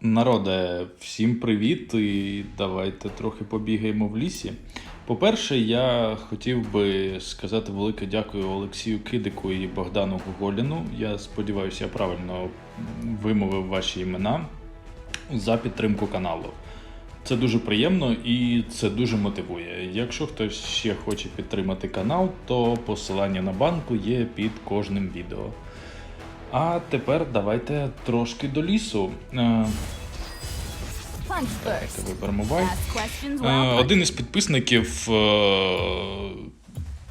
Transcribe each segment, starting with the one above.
Народе, всім привіт і давайте трохи побігаємо в лісі. По-перше, я хотів би сказати велике дякую Олексію Кидику і Богдану Гоголіну. Я сподіваюся, я правильно вимовив ваші імена за підтримку каналу. Це дуже приємно і це дуже мотивує. Якщо хтось ще хоче підтримати канал, то посилання на банку є під кожним відео. А тепер давайте трошки до лісу. Е, Давайте виберемо вай. Е, Один із підписників е,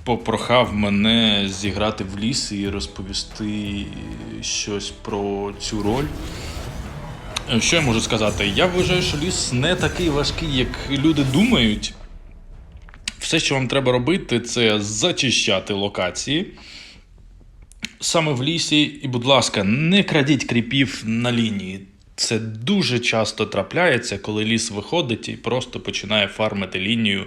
попрохав мене зіграти в ліс і розповісти щось про цю роль. Що я можу сказати? Я вважаю, що ліс не такий важкий, як люди думають. Все, що вам треба робити, це зачищати локації. Саме в лісі, і, будь ласка, не крадіть кріпів на лінії. Це дуже часто трапляється, коли ліс виходить і просто починає фармити лінію.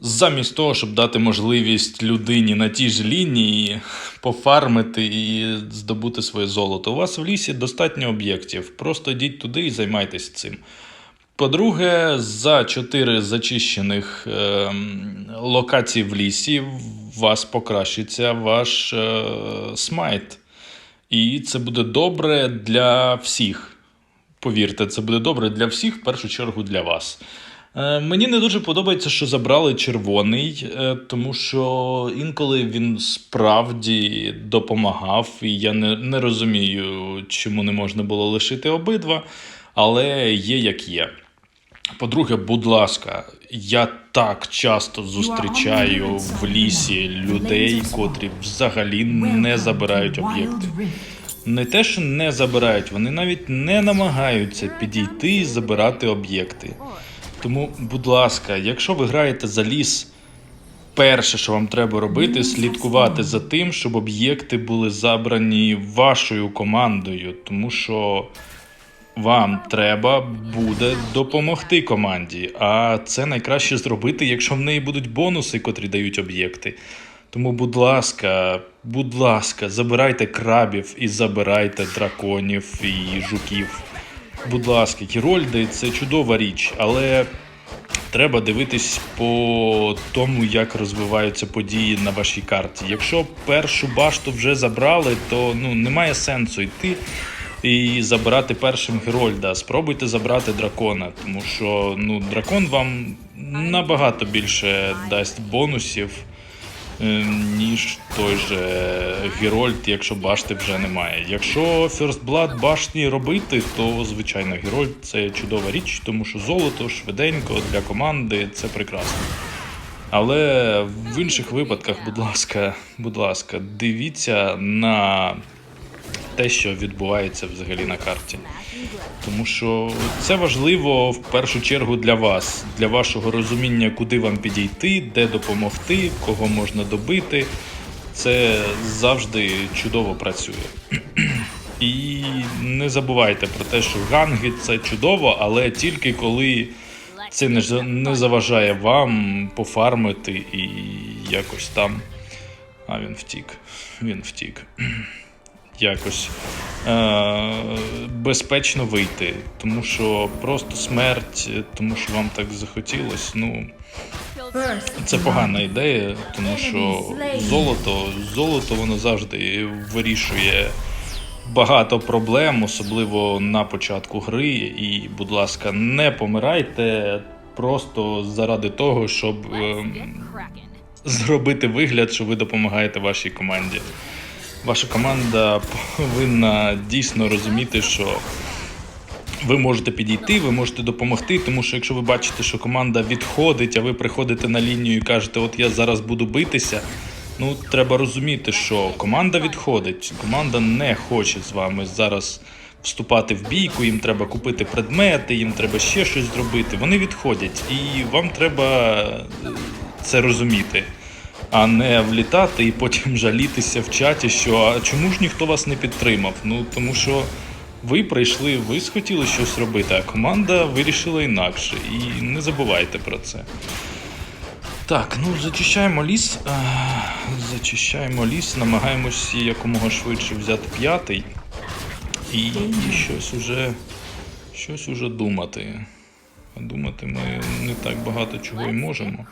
Замість того, щоб дати можливість людині на тій ж лінії пофармити і здобути своє золото. У вас в лісі достатньо об'єктів. Просто йдіть туди і займайтесь цим. По-друге, за чотири зачищених ем, локацій в лісі вас покращиться ваш е, смайт. І це буде добре для всіх. Повірте, це буде добре для всіх, в першу чергу для вас. Е, Мені не дуже подобається, що забрали червоний, е, тому що інколи він справді допомагав, і я не, не розумію, чому не можна було лишити обидва, але є як є. По-друге, будь ласка, я так часто зустрічаю в лісі людей, котрі взагалі не забирають об'єкти. Не те, що не забирають, вони навіть не намагаються підійти і забирати об'єкти. Тому, будь ласка, якщо ви граєте за ліс, перше, що вам треба робити, слідкувати за тим, щоб об'єкти були забрані вашою командою, тому що вам треба буде допомогти команді. А це найкраще зробити, якщо в неї будуть бонуси, котрі дають об'єкти. Тому, будь ласка, будь ласка, забирайте крабів і забирайте драконів і жуків. Будь ласка, Герольди це чудова річ, але треба дивитись по тому, як розвиваються події на вашій карті. Якщо першу башту вже забрали, то ну немає сенсу йти і забирати першим Герольда. Спробуйте забрати дракона, тому що ну дракон вам набагато більше дасть бонусів. е, Ніж той же Герольд, якщо башти вже немає. Якщо First Blood башні робити, то звичайно Герольд це чудова річ, тому що золото швиденько для команди це прекрасно. Але в інших випадках, будь ласка, будь ласка, дивіться на те, що відбувається взагалі на карті. Тому що це важливо в першу чергу для вас, для вашого розуміння, куди вам підійти, де допомогти, кого можна добити. Це завжди чудово працює. І не забувайте про те, що ганги це чудово, але тільки коли це не, заважає вам пофармити і якось там. А він втік. Він втік. Якось е- безпечно вийти. Тому що просто смерть, тому що вам так захотілось. Ну, це погана ідея, тому що золото, золото воно завжди вирішує багато проблем, особливо на початку гри. І, будь ласка, не помирайте просто заради того, щоб ем, зробити вигляд, що ви допомагаєте вашій команді. Ваша команда повинна дійсно розуміти, що ви можете підійти, ви можете допомогти, тому що якщо ви бачите, що команда відходить, а ви приходите на лінію і кажете, от я зараз буду битися. Ну, треба розуміти, що команда відходить, команда не хоче з вами зараз вступати в бійку, їм треба купити предмети, їм треба ще щось зробити. Вони відходять, і вам треба е, це розуміти, а не влітати і потім жалітися в чаті, що а чому ж ніхто вас не підтримав? Ну тому що ви прийшли, ви схотіли щось робити, а команда вирішила інакше. І не забувайте про це. Так, ну зачищаємо ліс. Зачищаємо ліс, намагаємося якомога швидше взяти п'ятий. І, і щось уже щось уже думати. А думати ми не так багато чого і можемо.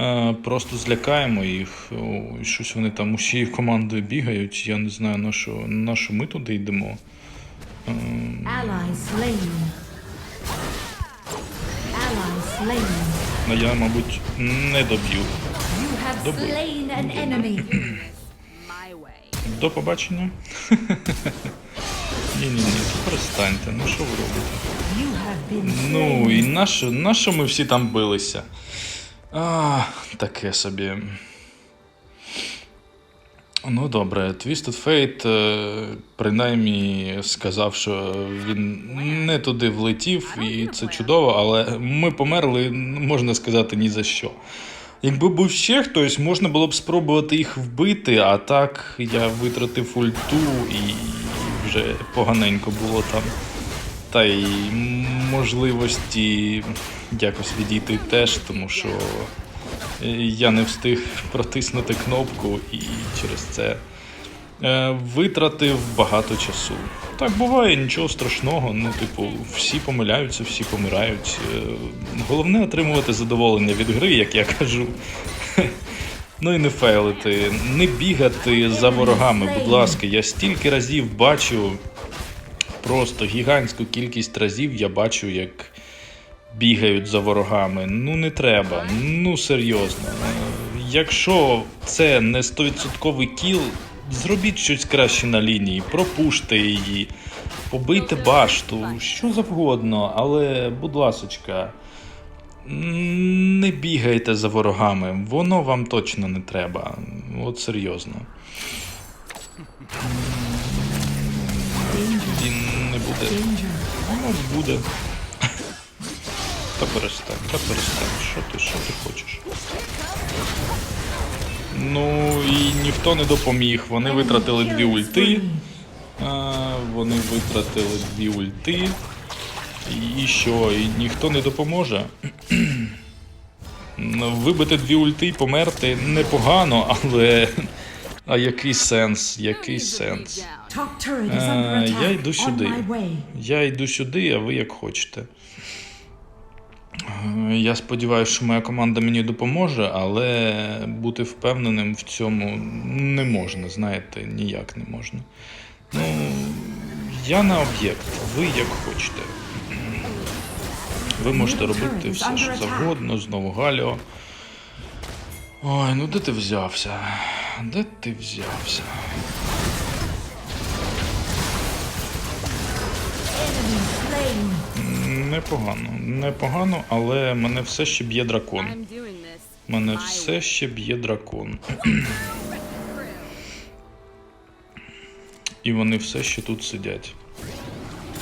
Е, Просто злякаємо їх. О, щось вони там усією командою бігають. Я не знаю, на що, на що ми туди йдемо. Ем. Ally slain. Ну, я, мабуть, не доб'ю. До побачення. Ні-ні-ні, перестаньте, ну що ви робите? Ну і нащо ми всі там билися? А, таке собі. Ну добре, Twisted Fate е, принаймні сказав, що він не туди влетів, і це чудово, але ми померли, можна сказати, ні за що. Якби був ще хтось, можна було б спробувати їх вбити, а так я витратив ульту і вже поганенько було там. Та й можливості якось відійти теж, тому що е, я не встиг протиснути кнопку і через це е, витратив багато часу. Так буває, нічого страшного. Ну, типу, всі помиляються, всі помирають. Е, Головне отримувати задоволення від гри, як я кажу. Ну і не фейлити, не бігати за ворогами, будь ласка. Я стільки разів бачу просто гігантську кількість разів я бачу, як бігають за ворогами. Ну не треба, ну серйозно. Якщо це не 100% кіл, зробіть щось краще на лінії, пропуште її, побийте башту, що завгодно, але, будь ласочка, не бігайте за ворогами, воно вам точно не треба. От серйозно. Він не буде. Ну, буде. Та перестань, та перестань. Що ти, що ти хочеш? Ну і ніхто не допоміг. Вони витратили дві ульти. А, вони витратили дві ульти. І- що? І ніхто не допоможе. Ну, Вибити дві ульти і померти непогано, але. А який сенс? Який сенс? Under Е, я йду сюди. Я йду сюди, а ви як хочете. Я сподіваюся, що моя команда мені допоможе, але бути впевненим в цьому не можна, знаєте, ніяк не можна. Ну, я на об'єкт, ви як хочете. Ви можете робити все, що завгодно, знову Галіо. Ой, ну де ти взявся? Де ти взявся? Непогано, непогано, але мене все ще б'є дракон. Мене все ще б'є дракон. І вони все ще тут сидять.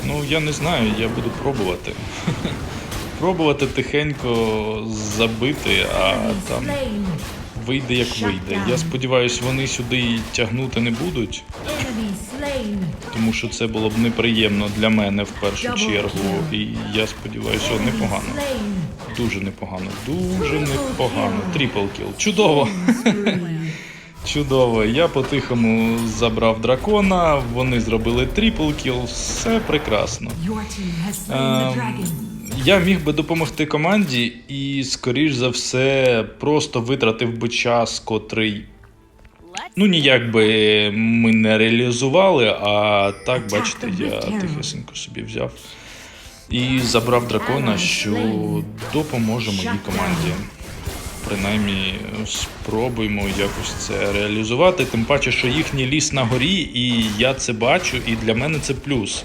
Ну, я не знаю, я буду пробувати. Пробувати тихенько забити, а там вийде як вийде. Я сподіваюся, вони сюди тягнути не будуть. Тому що це було б неприємно для мене в першу чергу. І я сподіваюся, що непогано. Дуже непогано, дуже непогано. Трипл кіл. Чудово! Чудово. Я по-тихому забрав дракона, вони зробили трипл кіл, все прекрасно. Ем, я міг би допомогти команді і, скоріш за все, просто витратив би час, котрий. Ну, ніяк би ми не реалізували, а так, бачите, я тихесенько собі взяв і забрав дракона, що допоможе моїй команді. Принаймні, спробуємо якось це реалізувати. Тим паче, що їхній ліс на горі, і я це бачу, і для мене це плюс.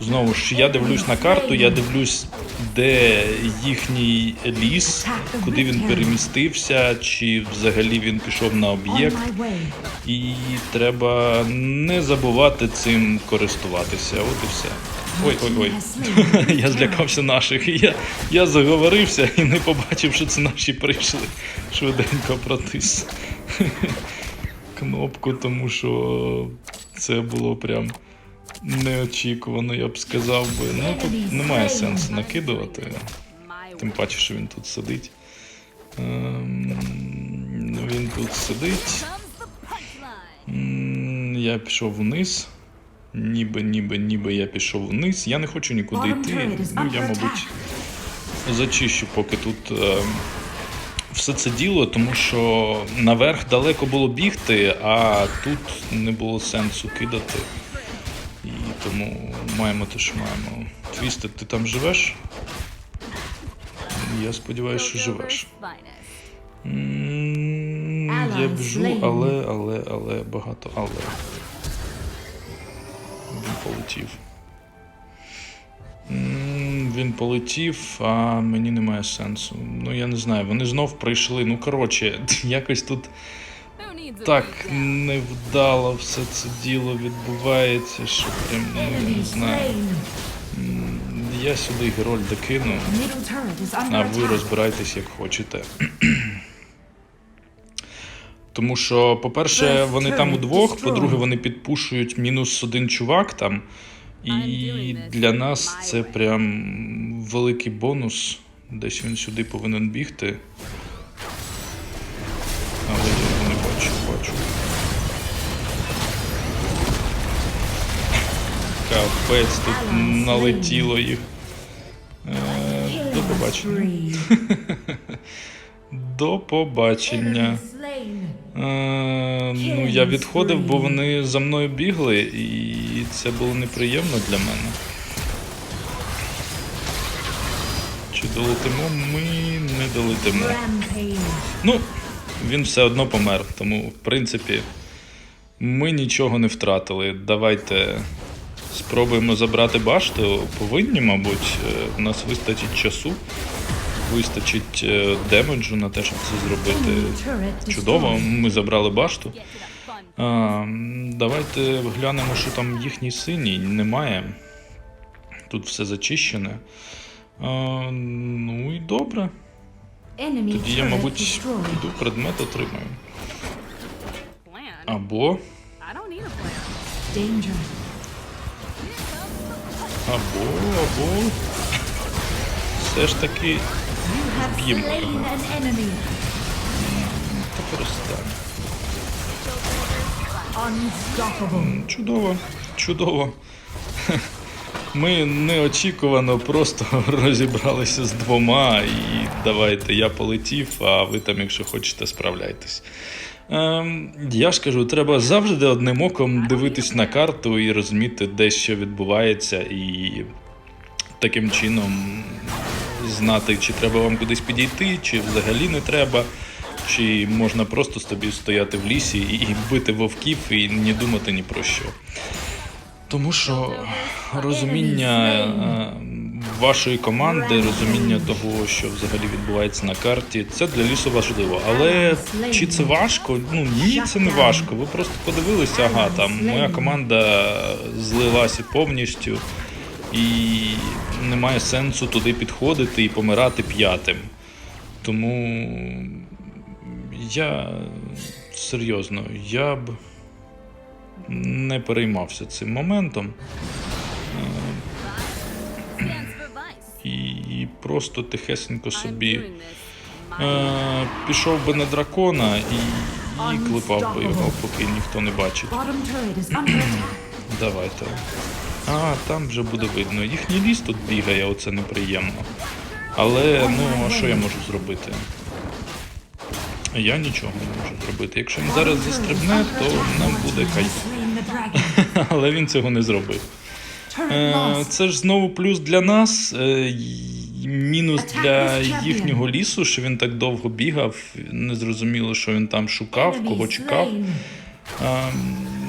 Знову ж, я дивлюсь на карту, я дивлюсь, де їхній ліс, куди він перемістився, чи взагалі він пішов на об'єкт. І треба не забувати цим користуватися. От і все. Ой, ой, ой. Я злякався наших. Я, я заговорився і не побачив, що це наші прийшли. Швиденько протис кнопку, тому що це було прям неочікувано, я б сказав би. Ну тут немає сенсу накидувати. Тим паче, що він тут сидить. Ем, Він тут сидить. Я пішов вниз. Ніби, ніби, ніби я пішов вниз. Я не хочу нікуди йти. Ну, я, мабуть, зачищу, поки тут е, все це діло, тому що наверх далеко було бігти, а тут не було сенсу кидати. Тому маємо те, що маємо. Твісте, ти там живеш? Я сподіваюся, що живеш. Я бжу, але, але, але, багато але. Він полетів. Він полетів, а мені немає сенсу. Ну я не знаю, вони знов прийшли. Ну коротше, якось тут так невдало все це діло відбувається, що прям ну, не знаю. Я сюди Герольда кину. Middle turret is А ви розбирайтесь як хочете. Тому що, по-перше, вони там удвох, по-друге, вони підпушують мінус один чувак там. І для нас це прям великий бонус. Десь він сюди повинен бігти. Бачу. Капець, тут налетіло їх. Е, До побачення. До побачення. Е, ну, я відходив, бо вони за мною бігли, і це було неприємно для мене. Чи долетимо? Ми не долетимо. Ну, він все одно помер, тому, в принципі, ми нічого не втратили. Давайте спробуємо забрати башту. Повинні, мабуть, Е, у нас вистачить часу, вистачить е, демеджу на те, щоб це зробити. Чудово, ми забрали башту. А, давайте глянемо, що там їхній синій. Немає. Тут все зачищене. А, ну і добре. Тоді я, мабуть, піду предмет отримаю. Або. I don't need a plan. Danger. Або, або. Все ж таки Б'ємо перестане. Unstoppable. Чудово, чудово. Ми неочікувано просто розібралися з двома, і давайте я полетів, а ви там, якщо хочете, справляйтесь. Ем, я ж кажу, треба завжди одним оком дивитись на карту і розуміти, де що відбувається, і таким чином знати, чи треба вам кудись підійти, чи взагалі не треба, чи можна просто собі стояти в лісі і бити вовків і не думати ні про що. Тому що розуміння е, вашої команди, розуміння того, що взагалі відбувається на карті, це для лісу важливо. Але чи це важко? Ну ні, це не важко. Ви просто подивилися, ага, там моя команда злилася повністю, і немає сенсу туди підходити і помирати п'ятим. Тому я серйозно, я б не переймався цим моментом і просто тихесенько собі е, пішов би на дракона і, і клепав би його, поки ніхто не бачить. Давайте. А, там вже буде видно. Їхній ліс тут бігає, оце неприємно. Але ну, а що я можу зробити? Я нічого не можу зробити. Якщо він зараз застрибне, то нам буде кайф. Але він цього не зробив. Е. Це ж знову плюс для нас, е, мінус для їхнього лісу, що він так довго бігав. Не зрозуміло, що він там шукав, кого чекав.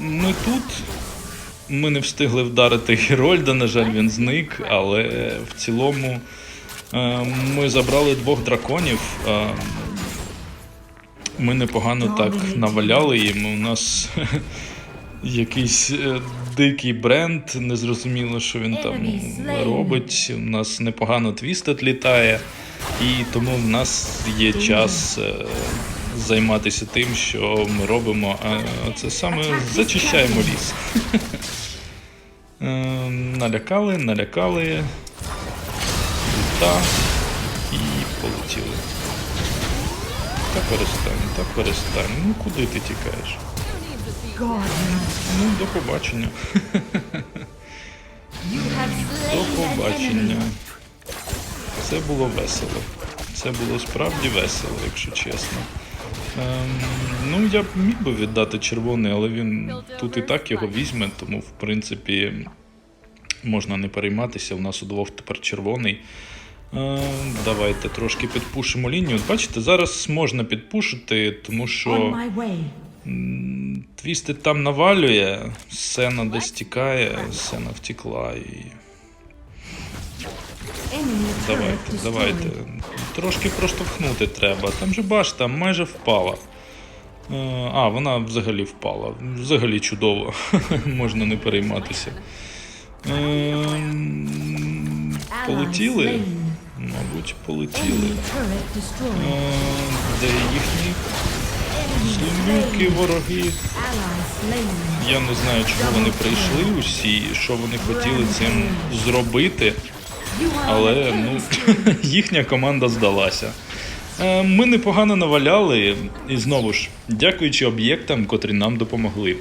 Ми тут. Ми не встигли вдарити Герольда, на жаль, він зник, але в цілому е, ми забрали двох драконів. Ми непогано так наваляли їм. У нас якийсь е, дикий бренд, незрозуміло, що він там робить. У нас непогано твістед літає, і тому в нас є час е, займатися тим, що ми робимо. А це саме зачищаємо ліс. Е, Налякали, налякали. Та і полетіли. Та перестань, та перестань. Ну куди ти тікаєш? Ну, до побачення. До побачення. Це було весело. Це було справді весело, якщо чесно. Ем, ну, я б міг би віддати червоний, але він тут і так його візьме, тому в принципі можна не перейматися. У нас удвох тепер червоний. Ем, давайте трошки підпушимо лінію. Бачите, зараз можна підпушити, тому що твісти там навалює, сцена десь тікає, сцена втекла і. Давайте, давайте. Трошки проштовхнути треба. Там же башта майже впала. Е, А, вона взагалі впала. Взагалі чудово. Можна не перейматися. Ем, Полетіли? Мабуть, полетіли. Е, destroyed. Де їхні злюки, вороги? Я не знаю, чого вони прийшли усі, що вони хотіли цим зробити. Але ну, їхня команда здалася. Е, Ми непогано наваляли, і знову ж, дякуючи об'єктам, котрі нам допомогли.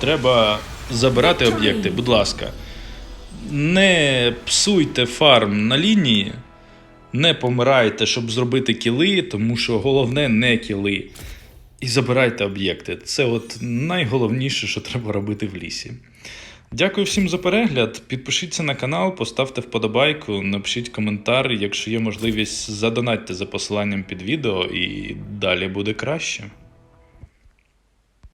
Треба забирати об'єкти, будь ласка. Не псуйте фарм на лінії, не помирайте, щоб зробити кіли, тому що головне не кіли. І забирайте об'єкти. Це от найголовніше, що треба робити в лісі. Дякую всім за перегляд. Підпишіться на канал, поставте вподобайку, напишіть коментар. Якщо є можливість, задонатьте за посиланням під відео, і далі буде краще.